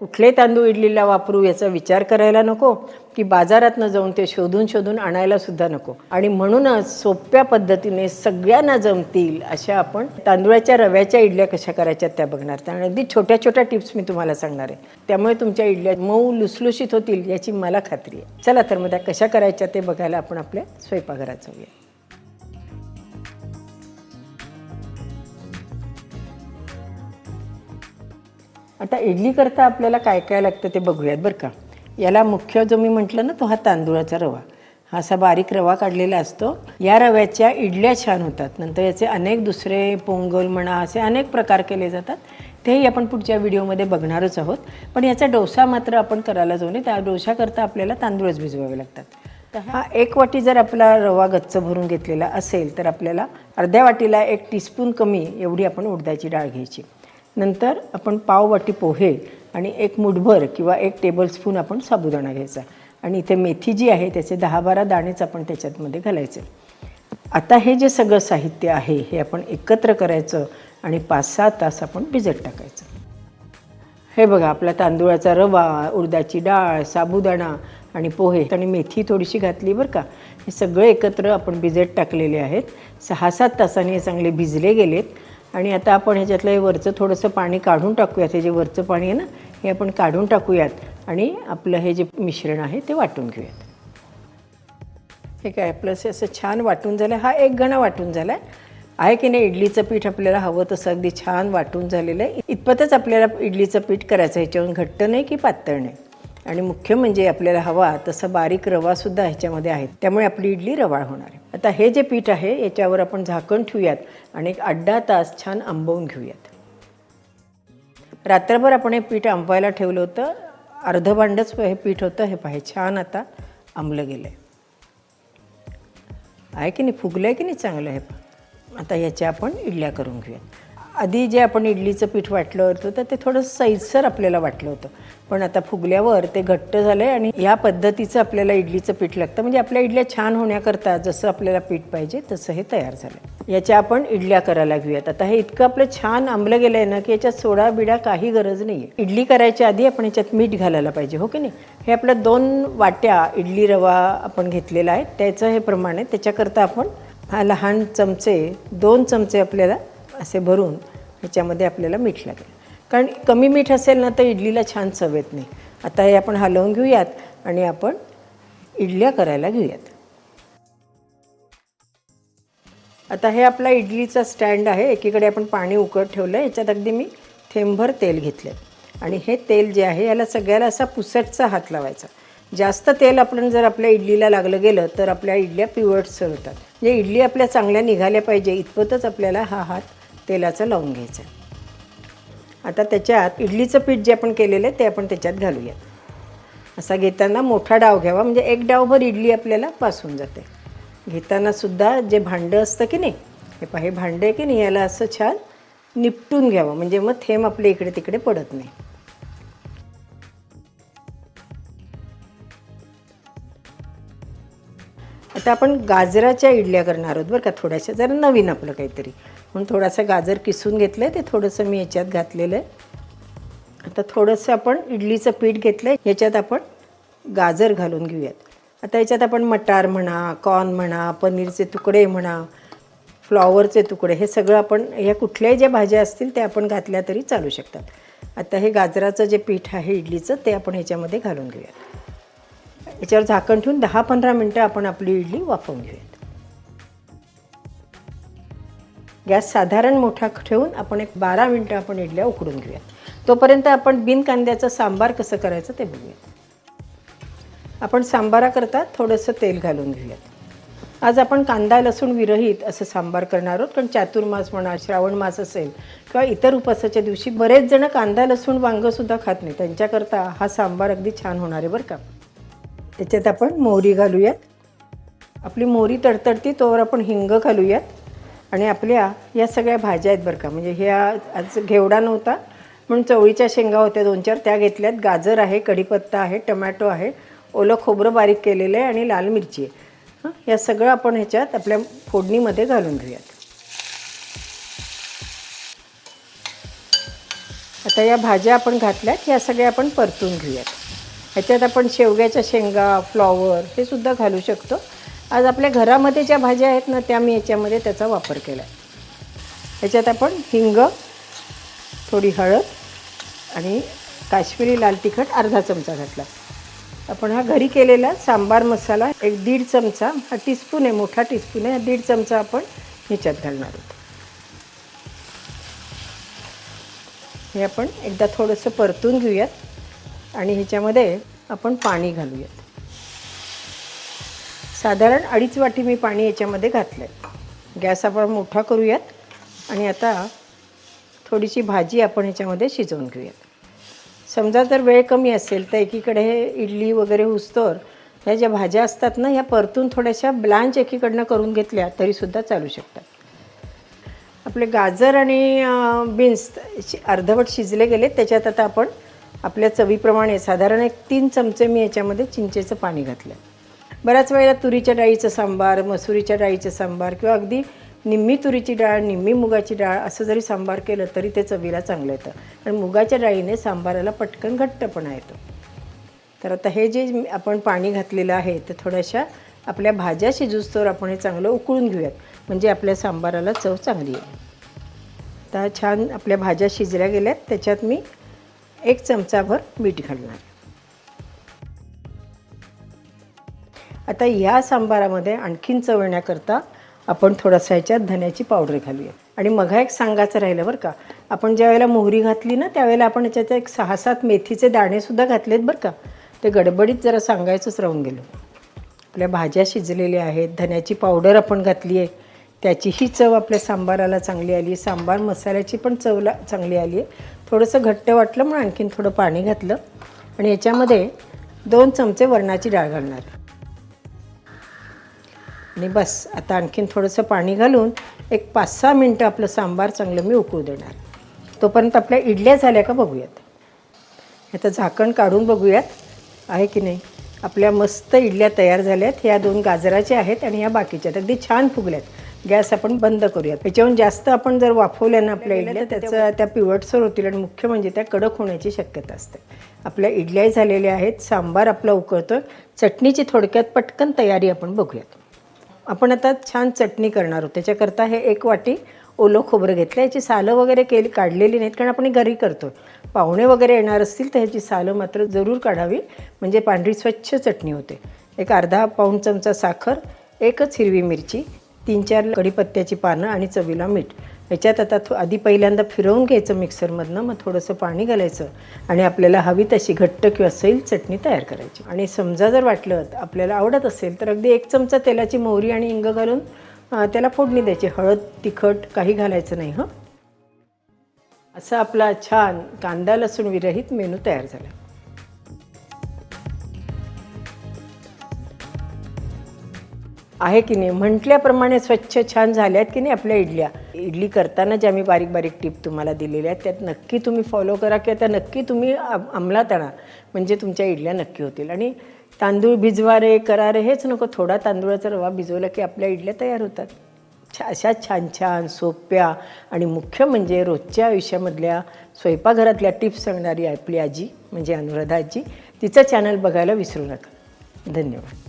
कुठले तांदूळ इडलीला वापरू याचा विचार करायला नको की बाजारातनं जाऊन ते शोधून शोधून आणायला सुद्धा नको. आणि म्हणूनच सोप्या पद्धतीने सगळ्यांना जमतील अशा आपण तांदूळाच्या रव्याच्या इडल्या कशा करायच्या त्या बघणार. त्या अगदी छोट्या छोट्या टिप्स मी तुम्हाला सांगणार आहे. त्यामुळे तुमच्या इडल्या मऊ लुसलुशीत होतील याची मला खात्री आहे. चला तर मग त्या कशा करायच्या ते बघायला आपण आपल्या स्वयंपाकघरात जाऊया. आता इडली करता आपल्याला काय काय लागतं ते बघूयात बरं का. याला मुख्य जो मी म्हटलं ना तो हा तांदूळाचा रवा. हा असा बारीक रवा काढलेला असतो. या रव्याच्या इडल्या छान होतात. नंतर याचे अनेक दुसरे पोंगल म्हणा असे अनेक प्रकार केले जातात. तेही आपण पुढच्या व्हिडिओमध्ये बघणारच आहोत. पण याचा डोसा मात्र आपण करायला जाऊ नये. त्या डोशाकरता आपल्याला तांदूळच भिजवावे लागतात. तर हा एक वाटी जर आपला रवा गच्च भरून घेतलेला असेल तर आपल्याला अर्ध्या वाटीला एक टीस्पून कमी एवढी आपण उडदाची डाळ घ्यायची. नंतर आपण पाववाटी पोहे आणि एक मुठभर किंवा एक टेबलस्पून आपण साबुदाणा घ्यायचा. आणि इथे मेथी जी आहे त्याचे दहा बारा दाणेच आपण त्याच्यातमध्ये घालायचे. आता हे जे सगळं साहित्य आहे हे आपण एकत्र करायचं आणि पाच सहा तास आपण भिजत टाकायचं. हे बघा आपला तांदूळाचा रवा उडदाची डाळ साबुदाणा आणि पोहे. आणि मेथी थोडीशी घातली बरं का. हे सगळे एकत्र आपण भिजत टाकलेले आहेत. सहा सात तासांनी हे चांगले भिजले गेलेत. आणि आता आपण ह्याच्यातलं हे वरचं थोडंसं पाणी काढून टाकूयात. हे जे वरचं पाणी आहे ना हे आपण काढून टाकूयात आणि आपलं हे जे मिश्रण आहे ते वाटून घेऊयात. हे काय आपलं असं असं छान वाटून झालं हा एक घणा वाटून झाला आहे आहे की नाही इडलीचं पीठ आपल्याला हवं तसं अगदी छान वाटून झालेलं आहे. इतपतच आपल्याला इडलीचं पीठ करायचं ह्याच्यावरून घट्ट नाही की पातळ नाही. आणि मुख्य म्हणजे आपल्याला हवा तसा बारीक रवासुद्धा ह्याच्यामध्ये आहे त्यामुळे आपली इडली रवाळ होणार आहे. आता हे जे पीठ आहे याच्यावर आपण झाकण ठेवूयात आणि एक अड्डा तास छान आंबवून घेऊयात. रात्रभर आपण हे पीठ आंबवायला ठेवलं होतं. अर्ध भांडच हे पीठ होतं. हे पाहे छान आता आंबलं गेलं आहे आहे की नाही? फुगलं आहे की नाही? चांगलं आहे. आता याच्या आपण इडल्या करून घेऊयात. आधी जे आपण इडलीचं पीठ वाटलं होतं तर ते थोडं सैलसर आपल्याला वाटलं होतं. पण आता फुगल्यावर ते घट्ट झालं आहे आणि या पद्धतीचं आपल्याला इडलीचं पीठ लागतं. म्हणजे आपल्या इडल्या छान होण्याकरता जसं आपल्याला पीठ पाहिजे तसं हे तयार झालं याच्या आपण इडल्या करायला घेऊयात. आता हे इतकं आपलं छान आंबलं गेलं आहे ना की याच्यात सोडा बिडा काही गरज नाही आहे इडली करायच्या आधी आपण याच्यात मीठ घालायला पाहिजे हो की नाही? हे आपल्या दोन वाट्या इडली रवा आपण घेतलेला आहे. त्याचं हे प्रमाण आहे. त्याच्याकरता आपण हा लहान चमचे दोन चमचे आपल्याला असे भरून ह्याच्यामध्ये आपल्याला मीठ लागेल. कारण कमी मीठ असेल ना तर इडलीला छान चव येत नाही. आता हे आपण हलवून घेऊयात आणि आपण इडल्या करायला घेऊयात. आता हे आपला इडलीचा स्टँड आहे. एकीकडे आपण पाणी उकळत ठेवलं आहे याच्यात अगदी मी थेंबभर तेल घेतलं आणि हे तेल जे आहे याला सगळ्याला असा पुसटचा हात लावायचा. जास्त तेल आपण जर आपल्या इडलीला लागलं गेलं तर आपल्या इडल्या पिवटसर होतात. म्हणजे इडली आपल्या चांगल्या निघाल्या पाहिजे. इतपतच आपल्याला हा हात तेलाचा लावून घ्यायचं. आहे आता त्याच्यात इडलीचं पीठ जे आपण केलेलं आहे ते आपण त्याच्यात घालूयात असा घेताना मोठा डाव घ्यावा म्हणजे एक डावभर इडली आपल्याला पासून जाते. घेताना सुद्धा जे भांडं असतं की नाही हे पहा हे भांडं आहे की नाही याला असं छान निपटून घ्यावं म्हणजे मग थेंब आपले इकडे तिकडे पडत नाही. आता आपण गाजराच्या इडल्या करणार आहोत बरं का थोड्याशा जरा नवीन आपलं काहीतरी. म्हणून थोडासा गाजर किसून घेतलं आहे ते थोडंसं मी याच्यात घातलेलं आहे. आता थोडंसं आपण इडलीचं पीठ घेतलं आहे याच्यात आपण गाजर घालून घेऊयात. आता याच्यात आपण मटार म्हणा कॉर्न म्हणा पनीरचे तुकडे म्हणा फ्लॉवरचे तुकडे हे सगळं आपण ह्या कुठल्याही ज्या भाज्या असतील त्या आपण घातल्या तरी चालू शकतात. आता हे गाजराचं जे पीठ आहे इडलीचं ते आपण ह्याच्यामध्ये घालून घेऊयात. याच्यावर झाकण ठेवून दहा पंधरा मिनटं आपण आपली इडली वाफवून घेऊयात. गॅस साधारण मोठा ठेवून आपण एक बारा मिनटं आपण इडल्या उकडून घेऊयात. तोपर्यंत आपण बिन कांद्याचं सांबार कसं करायचं ते बघूयात. आपण सांबाराकरता थोडंसं तेल घालून घेऊयात. आज आपण कांदा लसूण विरहित असं सांबार करणार आहोत कारण चातुर्मास म्हणा श्रावण मास असेल किंवा इतर उपासाच्या दिवशी बरेच जण कांदा लसूण वांगंसुद्धा खात नाही. त्यांच्याकरता हा सांबार अगदी छान होणार आहे बरं का. त्याच्यात आपण मोहरी घालूयात. आपली मोहरी तडतडती तोवर आपण हिंग घालूयात. आणि आपल्या या सगळ्या भाज्या आहेत बरं का. म्हणजे ह्या आज घेवडा नव्हता म्हणून चवळीच्या शेंगा होत्या दोन चार. त्या घेतल्यात. गाजर आहे कढीपत्ता आहे टमॅटो आहे. ओलं खोबरं बारीक केलेलं आहे आणि लाल मिरची आहे. हं? या सगळं आपण ह्याच्यात आपल्या फोडणीमध्ये घालून घेऊयात. आता या भाज्या आपण घातल्यात. या सगळ्या आपण परतून घेऊयात. ह्याच्यात आपण शेवग्याच्या शेंगा फ्लॉवर हे सुद्धा घालू शकतो. आज आपल्या घरामध्ये ज्या भाज्या आहेत ना त्या मी याच्यामध्ये त्याचा वापर केला आहे ह्याच्यात आपण हिंग थोडी हळद आणि काश्मीरी लाल तिखट अर्धा चमचा घातला. आपण हा घरी केलेला सांबार मसाला एक दीड चमचा हा टीस्पून आहे मोठा टीस्पून आहे हा दीड चमचा आपण ह्याच्यात घालणार आहोत. हे आपण एकदा थोडंसं परतून घेऊयात आणि ह्याच्यामध्ये आपण पाणी घालूयात. साधारण अडीच वाटी मी पाणी याच्यामध्ये घातलं आहे गॅस आपण मोठा करूयात आणि आता थोडीशी भाजी आपण ह्याच्यामध्ये शिजवून घेऊयात. समजा जर वेळ कमी असेल तर एकीकडे हे इडली वगैरे उस्तोर ह्या ज्या भाज्या असतात ना ह्या परतून थोड्याशा ब्लांच एकीकडनं करून घेतल्या तरीसुद्धा चालू शकतात. आपले गाजर आणि बीन्स अर्धवट शिजले गेले त्याच्यात आता आपण आपल्या चवीप्रमाणे साधारण एक तीन चमचे मी याच्यामध्ये चिंचेचं पाणी घातलं बऱ्याच वेळेला तुरीच्या डाळीचं सांबार मसुरीच्या डाळीचं सांबार किंवा अगदी निम्मी तुरीची डाळ निम्मी मुगाची डाळ असं जरी सांबार केलं तरी ते चवीला चांगलं येतं. आणि मुगाच्या डाळीने सांबाराला पटकन घट्टपणा येतो. तर आता हे जे आपण पाणी घातलेलं आहे ते थोड्याशा आपल्या भाज्या शिजूस्तोवर आपण हे चांगलं उकळून घेऊयात. म्हणजे आपल्या सांबाराला चव चांगली येईल. आता छान आपल्या भाज्या शिजल्या गेल्यात त्याच्यात मी एक चमचाभर मीठ घालणार. आता या सांबारामध्ये आणखीन चव येण्याकरता आपण थोडासा ह्याच्यात धन्याची पावडर घालूया. आणि मघा एक सांगायचं राहिलं बरं का. आपण ज्या वेळेला मोहरी घातली ना त्यावेळेला आपण याच्यात एक सहा सात मेथीचे दाणेसुद्धा घातलेत बरं का. ते गडबडीत जरा सांगायचंच राहून गेलो. आपल्या भाज्या शिजलेल्या आहेत धन्याची पावडर आपण घातली आहे. त्याचीही चव आपल्या सांबाराला चांगली आली सांबार मसाल्याची पण चवला चांगली आली आहे. थोडंसं घट्ट वाटलं म्हणून आणखीन थोडं पाणी घातलं. आणि याच्यामध्ये दोन चमचे वरणाची डाळ घालणार. आणि बस आता आणखीन थोडंसं पाणी घालून एक पाच सहा मिनटं आपलं सांबार चांगलं मी उकळू देणार. तोपर्यंत आपल्या इडल्या झाल्या का बघूयात. आता झाकण काढून बघूयात. आहे की नाही? आपल्या मस्त इडल्या तयार झाल्यात. ह्या दोन गाजराच्या आहेत आणि ह्या बाकीच्या आहेत. अगदी छान फुगल्यात. गॅस आपण बंद करूयात. त्याच्याहून जास्त आपण जर वाफवल्या ना आपल्या इडल्या त्याचं त्या पिवटसर होतील आणि मुख्य म्हणजे त्या कडक होण्याची शक्यता असते. आपल्या इडल्याही झालेल्या आहेत. सांबार आपला उकळतो. चटणीची थोडक्यात पटकन तयारी आपण बघूयात. आपण आता छान चटणी करणार आहोत. त्याच्याकरता हे एक वाटी ओलं खोबरं घेतलं याची सालं वगैरे केली काढलेली नाहीत कारण आपण घरी करतो पाहुणे वगैरे येणार असतील तर ह्याची सालं मात्र जरूर काढावी. म्हणजे पांढरी स्वच्छ चटणी होते. एक अर्धा पाऊण चमचा साखर एकच हिरवी मिरची तीन चार कढीपत्त्याची पानं आणि चवीला मीठ. याच्यात आता थो आधी पहिल्यांदा फिरवून घ्यायचं मिक्सरमधनं मग थोडंसं पाणी घालायचं आणि आपल्याला हवी तशी घट्ट किंवा सैल चटणी तयार करायची. आणि समजा जर वाटलं आपल्याला आवडत असेल तर अगदी एक चमचा तेलाची मोहरी आणि इंग घालून त्याला फोडणी द्यायची. हळद तिखट काही घालायचं नाही हं? असा आपला छान कांदा लसूण विरहित मेनू तयार झाला. आहे की नाही? म्हटल्याप्रमाणे स्वच्छ छान झाल्या आहेत की नाही आपल्या इडल्या? इडली करताना ज्या मी बारीक बारीक टिप तुम्हाला दिलेल्या आहेत त्यात नक्की तुम्ही फॉलो करा किंवा त्या नक्की तुम्ही अंमलात आणा. म्हणजे तुमच्या इडल्या नक्की होतील. आणि तांदूळ भिजवा रे करा रे हेच नको. थोडा तांदूळाचा रवा भिजवला की आपल्या इडल्या तयार होतात. छा अशा छान छान सोप्या आणि मुख्य म्हणजे रोजच्या आयुष्यामधल्या स्वयंपाकघरातल्या टिप्स सांगणारी आपली आजी म्हणजे अनुराधा आजी तिचं चॅनल बघायला विसरू नका. धन्यवाद.